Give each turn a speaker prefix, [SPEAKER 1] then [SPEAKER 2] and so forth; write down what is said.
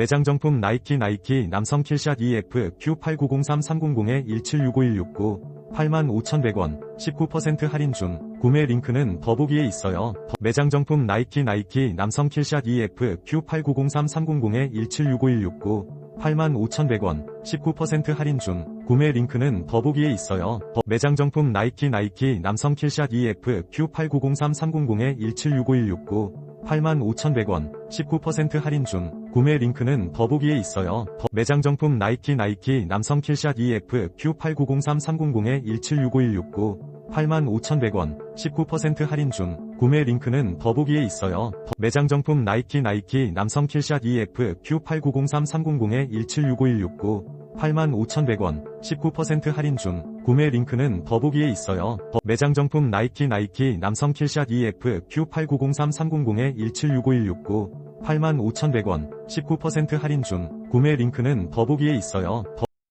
[SPEAKER 1] 매장 정품 나이키 나이키 남성 킬샷 EF Q8903300-1765-169 85,100원 19% 할인 중 구매 링크는 더보기에 있어요. 더- 매장 정품 나이키 나이키 남성 킬샷 EF Q8903300-1765-169 85,100원 19% 할인 중 구매 링크는 더보기에 있어요. 더- 매장 정품 나이키 나이키 남성 킬샷 EF Q8903300-1765-169 85,100원 19% 할인 중 구매 링크는 더보기에 있어요. 더- 매장 정품 나이키 나이키 남성 킬샷 EF Q8903300-1765-169 85,100원 19% 할인 중 구매 링크는 더보기에 있어요. 더- 매장 정품 나이키 나이키 남성 킬샷 EF Q8903300-1765-169 85,100원 19% 할인 중 구매 링크는 더보기에 있어요. 더- 매장 정품 나이키 나이키 남성 킬샷 EF Q8903300-1765-169 85,100원 19% 할인 중 구매 링크는 더보기에 있어요. 더-